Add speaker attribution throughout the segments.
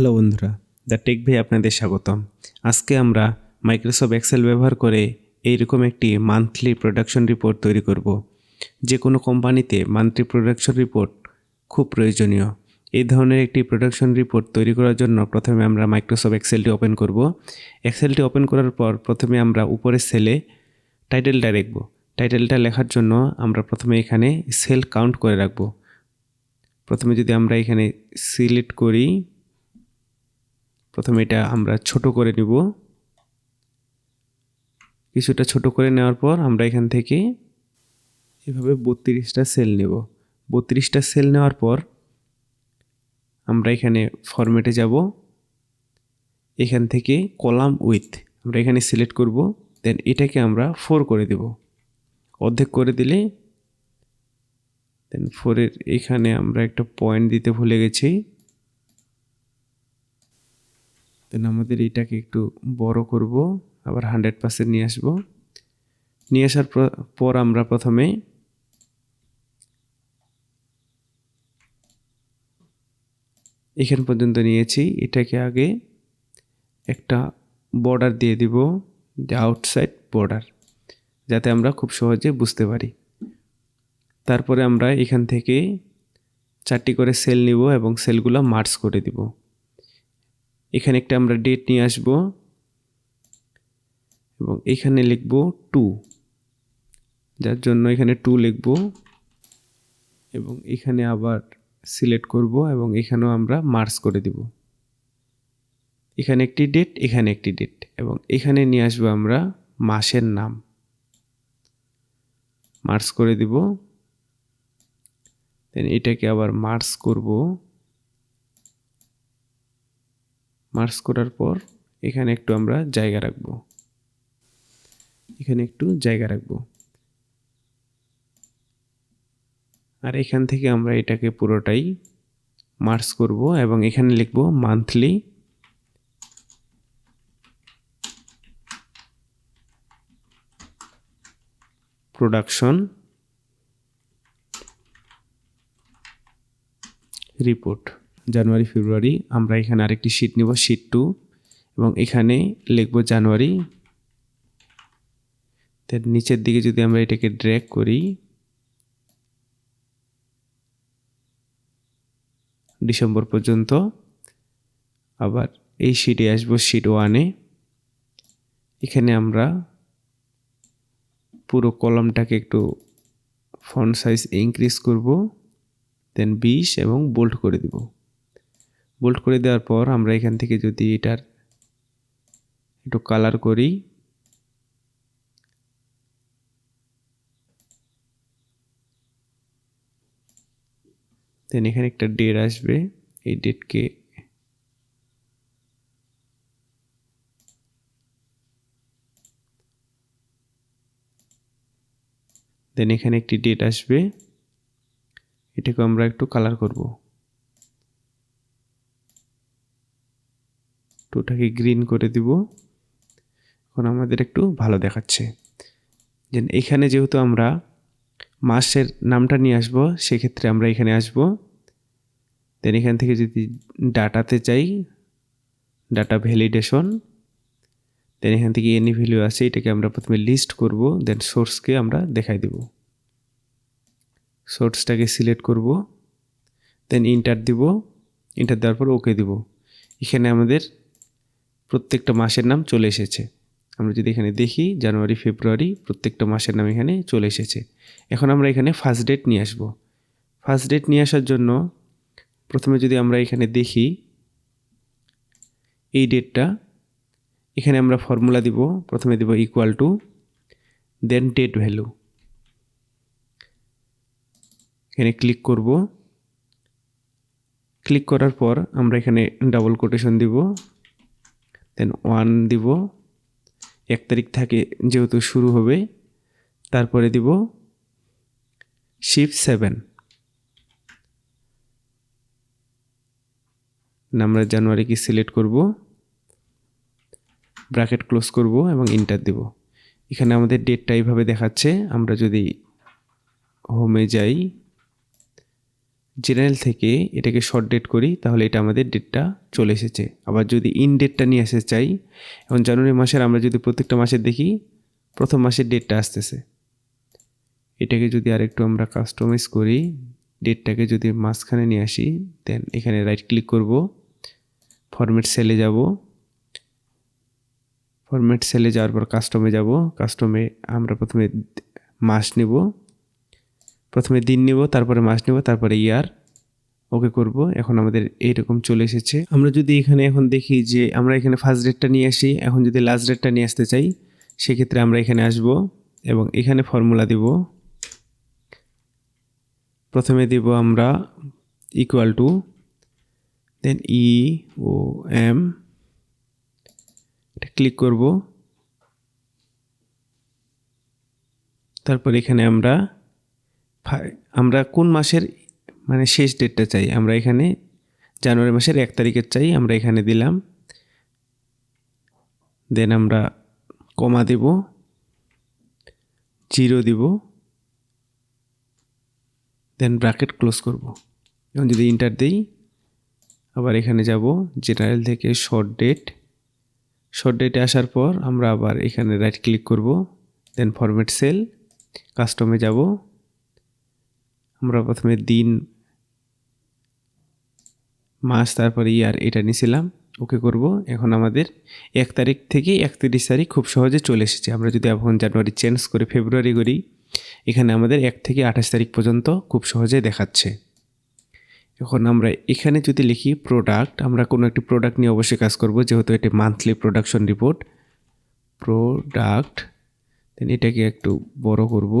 Speaker 1: Hello বন্ধুরা, the take ভাই আপনাদের স্বাগতম। আজকে আমরা মাইক্রোসফট এক্সেল ব্যবহার করে এইরকম একটি মান্থলি প্রোডাকশন রিপোর্ট তৈরি করব। যে কোনো কোম্পানিতে মান্থলি প্রোডাকশন রিপোর্ট খুব প্রয়োজনীয়। এই ধরনের একটি প্রোডাকশন রিপোর্ট তৈরি করার জন্য প্রথমে আমরা মাইক্রোসফট এক্সেলটি ওপেন করব। এক্সেলটি ওপেন করার পর প্রথমে আমরা উপরের সেলে টাইটেলটা লিখব। টাইটেলটা লেখার জন্য আমরা প্রথমে এখানে সেল কাউন্ট করে রাখব। প্রথমে যদি আমরা এখানে সিলেক্ট করি প্রথমে এটা আমরা ছোট করে নিব। কিছুটা ছোট করে নেওয়ার পর আমরা এখান থেকে এভাবে বত্রিশটা সেল নেব। বত্রিশটা সেল নেওয়ার পর আমরা এখানে ফরম্যাটে যাব। এখান থেকে কলাম উইথ আমরা এখানে সিলেক্ট করব। দেন এটাকে আমরা ফোর করে দেব। অর্ধেক করে দিলে দেন ফোরের এখানে আমরা একটা পয়েন্ট দিতে ভুলে গেছি। দেন আমাদের এটাকে একটু বড় করব, আবার হান্ড্রেড পার্সেন্ট নিয়ে আসব। নিয়ে আসার পর আমরা প্রথমে এখান পর্যন্ত নিয়েছি। এটাকে আগে একটা বর্ডার দিয়ে দিব যে আউটসাইড বর্ডার যাতে আমরা খুব সহজে বুঝতে পারি। তারপরে আমরা এখান থেকে চারটি করে সেল নিব এবং সেলগুলো মার্চ করে দিব। এখানে একটা আমরা ডেট নিয়ে আসব, এবং এখানে লিখব টু যার জন্য এখানে টু লিখব, এবং এখানে আবার সিলেক্ট করব, এবং এখানেও আমরা মার্চ করে দিব। এখানে একটি ডেট এখানে একটি ডেট এবং এখানে নিয়ে আসব আমরা মাসের নাম। মার্চ করে দিব দেন এটাকে আবার মার্স করব। মার্চ করার পর এখানে একটু আমরা জায়গা রাখব। এখানে একটু জায়গা রাখব। আর এখান থেকে আমরা এটাকে পুরোটাই মার্চ করব এবং এখানে লিখব monthly production report. January, February, আমরা এখানে আরেকটি শিট নিব শিট টু এবং এখানে লিখব জানুয়ারি। তার নিচের দিকে যদি আমরা এটাকে ড্র্যাগ করি, ডিসেম্বর পর্যন্ত, আবার এই শিটে আসব শিট ওয়ানে এখানে আমরা পুরো কলমটাকে একটু ফন্ট সাইজ ইনক্রিজ করব দেন বিশ এবং বোল্ট করে দিব। বোল্ট করে দেওয়ার পর আমরা এখান থেকে যদি এটার একটু কালার করি দেন এখানে একটা ডেট আসবে। এই ডেটকে দেন এখানে একটি ডেট আসবে। এটাকে আমরা একটু কালার করব। টুটাকে গ্রিন করে দিব। এখন আমাদের একটু ভালো দেখাচ্ছে। যে এখানে যেহেতু আমরা মাসের নামটা নিয়ে আসব, সেক্ষেত্রে আমরা এখানে আসব। দেন এখান থেকে যদি ডাটাতে চাই ডাটা ভ্যালিডেশন দেন এখান থেকে এনি ভ্যালু আছে, এটাকে আমরা প্রথমে লিস্ট করব দেন সোর্সকে আমরা দেখাই দেব। সোর্সটাকে সিলেক্ট করব দেন ইন্টার দিব। ইন্টার দেওয়ার পর ওকে দিব। এখানে আমাদের প্রত্যেকটা মাসের নাম চলে এসেছে। আমরা যদি এখানে দেখি, জানুয়ারি, ফেব্রুয়ারি, প্রত্যেকটা মাসের নাম এখানে চলে এসেছে। এখন আমরা এখানে ফার্স্ট ডেট নিয়ে আসব। ফার্স্ট ডেট নিয়ে আসার জন্য প্রথমে যদি আমরা এখানে দেখি, এই ডেটটা এখানে আমরা ফর্মুলা দিব, প্রথমে দিব equal to then date value এখানে ক্লিক করব। ক্লিক করার পর আমরা এখানে ডাবল কোটেশন দিব। দেন ওয়ান দিব। এক তারিখ থাকে যেহেতু শুরু হবে, তারপরে দিব শিফট সেভেন আমরা জানুয়ারিকে সিলেক্ট করব ব্র্যাকেট ক্লোজ করব এবং ইন্টার দেব। এখানে আমাদের ডেটটা এইভাবে দেখাচ্ছে, আমরা যদি হোমে যাই জেনারেল থেকে এটাকে শর্ট ডেট করি, তাহলে এটা আমাদের ডেটটা চলে এসেছে। আবার যদি ইন ডেটটা নিয়ে আসতে চাই, এখন জানুয়ারি মাসের আমরা যদি প্রত্যেকটা মাসের দেখি, প্রথম মাসের ডেটটা আসতেছে। এটাকে যদি আরেকটু আমরা কাস্টমাইজ করি ডেটটাকে যদি মাঝখানে নিয়ে আসি দেন এখানে রাইট ক্লিক করব ফরম্যাট সেলে যাব। ফরম্যাট সেলে যাওয়ার পর কাস্টমে যাব। কাস্টমে আমরা প্রথমে মাস নেব। প্রথমে দিন নেব, তারপরে মাস নেব, তারপরে ইয়ার। ওকে করব, এখন আমাদের এইরকম চলে এসেছে। আমরা যদি এখানে এখন দেখি যে আমরা এখানে ফার্স্ট ডেটটা নিয়ে আসি, এখন যদি লাস্ট ডেটটা নিয়ে আসতে চাই, সেক্ষেত্রে আমরা এখানে আসব এবং এখানে ফর্মুলা দিব। প্রথমে দিব আমরা equal to then E O M এটা ক্লিক করব। তারপর এখানে আমরা আমরা কোন মাসের মানে শেষ ডেটটা চাই? আমরা এখানে জানুয়ারি মাসের এক তারিখের চাই, আমরা এখানে দিলাম। দেন আমরা কমা দেব, জিরো দিব। দেন ব্র্যাকেট ক্লোজ করব। এখন যদি ইন্টার দিই, আবার এখানে যাব জেনারেল থেকে শর্ট ডেট শর্ট ডেটে আসার পর আমরা আবার এখানে রাইট ক্লিক করব দেন ফরম্যাট সেল কাস্টমে যাব। আমরা প্রথমে দিন, মাস, তারপরে ইয়ার এটা নিয়েছিলাম ওকে করব। এখন আমাদের এক তারিখ থেকে একত্রিশ তারিখ খুব সহজে চলে এসেছে। আমরা যদি এখন জানুয়ারি চেঞ্জ করে ফেব্রুয়ারি করি, এখানে আমাদের এক থেকে আঠাশ তারিখ পর্যন্ত খুব সহজে দেখাচ্ছে। এখন আমরা এখানে যদি লিখি প্রোডাক্ট আমরা কোনো একটি প্রোডাক্ট নিয়ে অবশ্যই কাজ করব, যেহেতু এটি monthly production report product then এটাকে একটু বড় করব।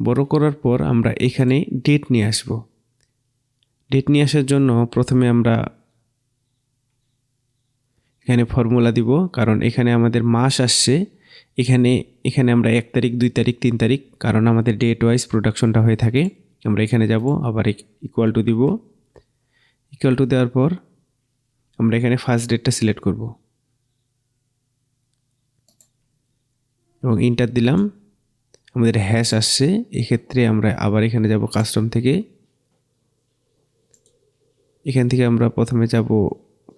Speaker 1: বড় করার পর আমরা এখানে ডেট নিয়ে আসব। ডেট নিয়ে আসার জন্য প্রথমে আমরা এখানে ফর্মুলা দিব, কারণ এখানে আমাদের মাস আসছে। এখানে এখানে আমরা এক তারিখ, দুই তারিখ, তিন তারিখ, কারণ আমাদের ডেট ওয়াইজ প্রোডাকশনটা হয়ে থাকে। আমরা এখানে যাব, আবার ইকুয়াল টু দিব। ইকুয়াল টু দেওয়ার পর আমরা এখানে ফার্স্ট ডেটটা সিলেক্ট করব। এবং ইন্টার দিলাম। আমাদের হ্যাশ আসছে, এক্ষেত্রে আমরা আবার এখানে যাব কাস্টম থেকে। এখান থেকে আমরা প্রথমে যাব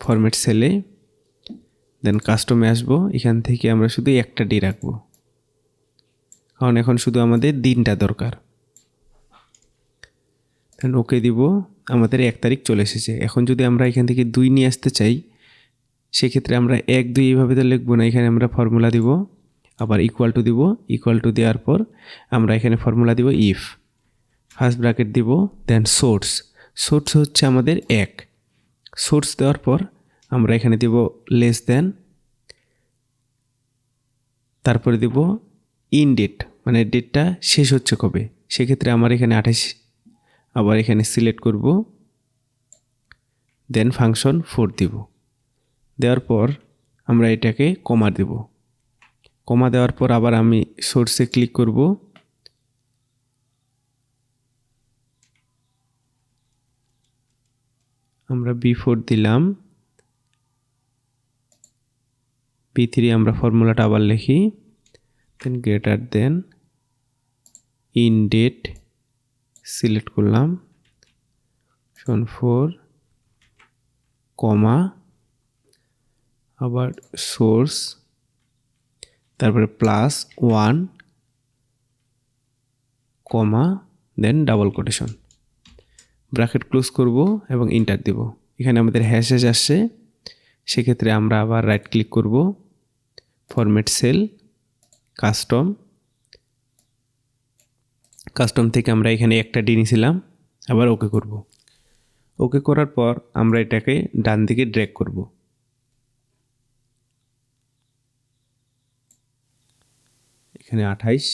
Speaker 1: ফরম্যাট সেলে দেন কাস্টমে আসব। এখান থেকে আমরা শুধু একটা ডি রাখব। কারণ এখন শুধু আমাদের দিনটা দরকার। দেন ওকে দিব, আমাদের এক তারিখ চলে এসেছে। এখন যদি আমরা এখান থেকে দুই নিয়ে আসতে চাই, সেক্ষেত্রে আমরা এক দুই এইভাবে তো লিখব না, এখানে আমরা ফর্মুলা দিব। আবার ইকুয়াল টু দিব ইকুয়াল টু দেওয়ার পর আমরা এখানে ফর্মুলা দিব ইফ ফার্স্ট ব্র্যাকেট দিব দেন সোর্স সোর্স হচ্ছে আমাদের এক। সোর্স দেওয়ার পর আমরা এখানে দিব লেস দেন তারপরে দিব ইন ডেট মানে ডেটটা শেষ হচ্ছে কবে? সেক্ষেত্রে আমার এখানে আঠাশ, আবার এখানে সিলেক্ট করব। দেন ফাংশন ফোর দিব। দেওয়ার পর আমরা এটাকে কমা দেব। কমা দেওয়ার পর আবার আমি সোর্সে ক্লিক করব। আমরা বি ফোর দিলাম। বি থ্রি আমরা ফর্মুলাটা আবার লিখি। Then greater than in date select করলাম। শন ফোর কমা আবার সোর্স তারপরে plus one comma then double quotation bracket close করব এবং ইন্টার দেব। এখানে আমাদের হ্যাশ হ্যাশ আসছে। সেক্ষেত্রে আমরা আবার রাইট ক্লিক করব। ফরম্যাট সেল কাস্টম কাস্টম থেকে আমরা এখানে একটা ডি নিয়েছিলাম। আবার ওকে করব। ওকে করার পর আমরা এটাকে ডান দিকে ড্র্যাগ করব। এখানে আঠাইশ।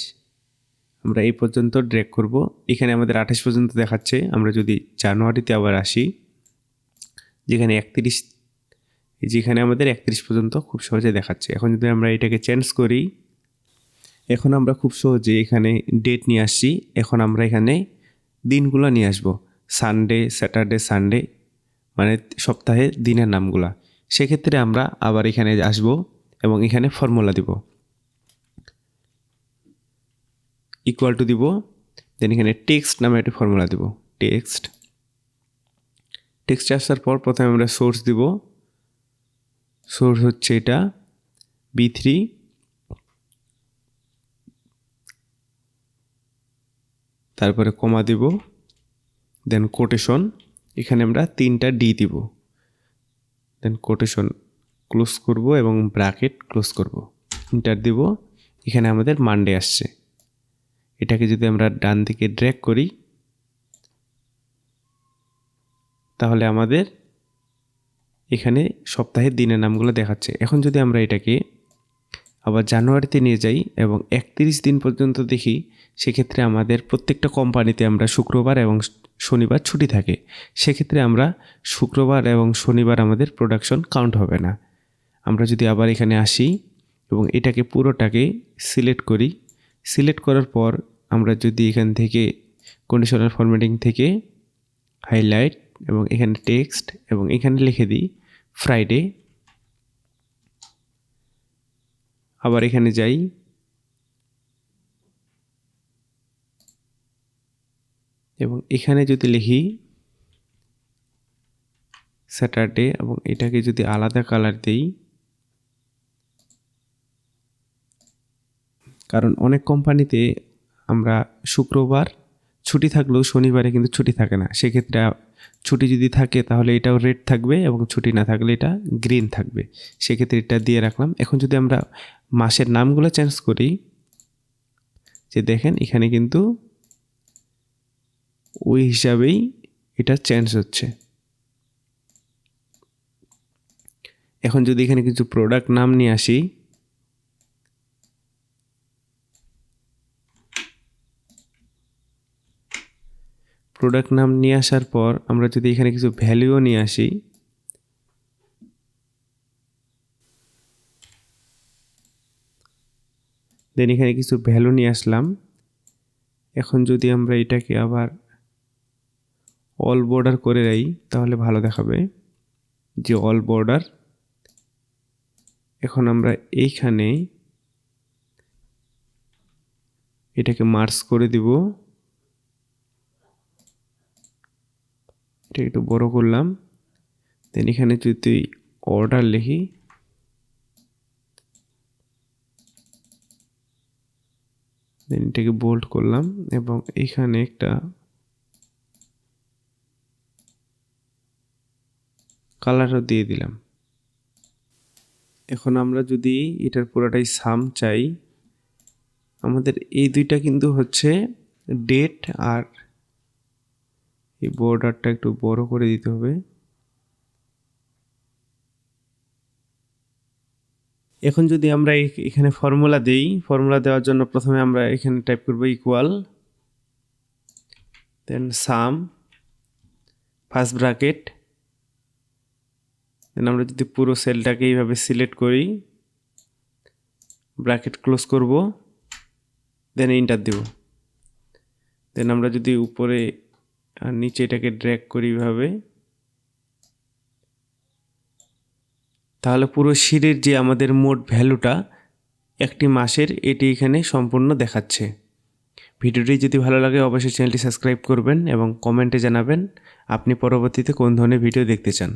Speaker 1: আমরা এই পর্যন্ত ড্রেক করব। এখানে আমাদের আঠাশ পর্যন্ত দেখাচ্ছে। আমরা যদি জানুয়ারিতে আবার আসি, যেখানে একত্রিশ যেখানে আমাদের একত্রিশ পর্যন্ত খুব সহজে দেখাচ্ছে। এখন যদি আমরা এটাকে চেঞ্জ করি, এখন আমরা খুব সহজে এখানে ডেট নিয়ে আসছি। এখন আমরা এখানে দিনগুলো নিয়ে আসব। সানডে স্যাটারডে সানডে মানে সপ্তাহে দিনের নামগুলা। সেক্ষেত্রে আমরা আবার এখানে আসব এবং এখানে ফর্মুলা দিব। ইকুয়াল টু দিব দেন এখানে টেক্সট নামে একটি ফর্মুলা দেব টেক্সট টেক্সট আসার পর প্রথমে আমরা সোর্স দিব সোর্স হচ্ছে এটা বি থ্রি তারপরে কমা দিব দেন কোটেশন এখানে আমরা তিনটা ডি দিব। দেন কোটেশন ক্লোজ করব এবং ব্র্যাকেট ক্লোজ করব। ইন্টার দিব, এখানে আমাদের মানডে আসছে। এটাকে যদি আমরা ডান দিকে ড্র্যাগ করি, তাহলে আমাদের এখানে সপ্তাহের দিনের নামগুলো দেখাচ্ছে। এখন যদি আমরা এটাকে আবার জানুয়ারিতে নিয়ে যাই এবং একত্রিশ দিন পর্যন্ত দেখি, সেক্ষেত্রে আমাদের প্রত্যেকটা কোম্পানিতে আমরা শুক্রবার এবং শনিবার ছুটি থাকে। সেক্ষেত্রে আমরা শুক্রবার এবং শনিবার আমাদের প্রোডাকশন কাউন্ট হবে না। আমরা যদি আবার এখানে আসি এবং এটাকে পুরোটাকে সিলেক্ট করি সিলেক্ট করার পর আমরা যদি এখান থেকে কন্ডিশনাল ফরম্যাটিং থেকে হাইলাইট এবং এখানে টেক্সট এবং এখানে লিখে দিই ফ্রাইডে আবার এখানে যাই। এবং এখানে যদি লিখি স্যাটারডে এবং এটাকে যদি আলাদা কালার দেই কারণ অনেক কোম্পানিতে আমরা শুক্রবার ছুটি থাকলেও শনিবারে কিন্তু ছুটি থাকে না। সেক্ষেত্রে ছুটি যদি থাকে তাহলে এটাও রেড থাকবে এবং ছুটি না থাকলে এটা গ্রিন থাকবে। সেক্ষেত্রে এটা দিয়ে রাখলাম। এখন যদি আমরা মাসের নামগুলো চেঞ্জ করি, যে দেখেন এখানে কিন্তু ওই হিসাবেই এটা চেঞ্জ হচ্ছে। এখন যদি এখানে কিছু প্রোডাক্ট নাম নিয়ে আসি প্রোডাক্ট নাম নিয়ে আসার পর আমরা যদি এখানে কিছু ভ্যালুও নিয়ে আসি দেন এখানে কিছু ভ্যালু নিয়ে আসলাম। এখন যদি আমরা এটাকে আবার অল বর্ডার করে দেই, তাহলে ভালো দেখাবে যে অল বর্ডার এখন আমরা এইখানে এটাকে মার্স করে দিব। এটা একটু বড় করলাম। দেন এখানে যদি অর্ডার লিখি। দেন এটাকে বোল্ড করলাম এবং এখানে একটা কালারও দিয়ে দিলাম। এখন আমরা যদি এটার পুরোটাই সাম চাই, আমাদের এই দুইটা কিন্তু হচ্ছে ডেট আর এই বর্ডারটা একটু বড় করে দিতে হবে। এখন যদি আমরা এখানে ফর্মুলা দেই ফর্মুলা দেওয়ার জন্য প্রথমে আমরা এখানে টাইপ করব equal then sum first bracket then আমরা যদি পুরো সেলটাকে এইভাবে সিলেক্ট করি ব্র্যাকেট ক্লোজ করব দেন ইন্টার দেব। দেন আমরা যদি উপরে আর নিচে এটাকে ড্র্যাগ করি এভাবে তাহলে পুরো শিরের যে আমাদের মোট ভ্যালুটা, একটি মাসের, এটি এখানে সম্পূর্ণ দেখাচ্ছে। ভিডিওটি যদি ভালো লাগে, অবশ্যই চ্যানেলটি সাবস্ক্রাইব করবেন এবং কমেন্টে জানাবেন, আপনি পরবর্তীতে কোন ধরনের ভিডিও দেখতে চান।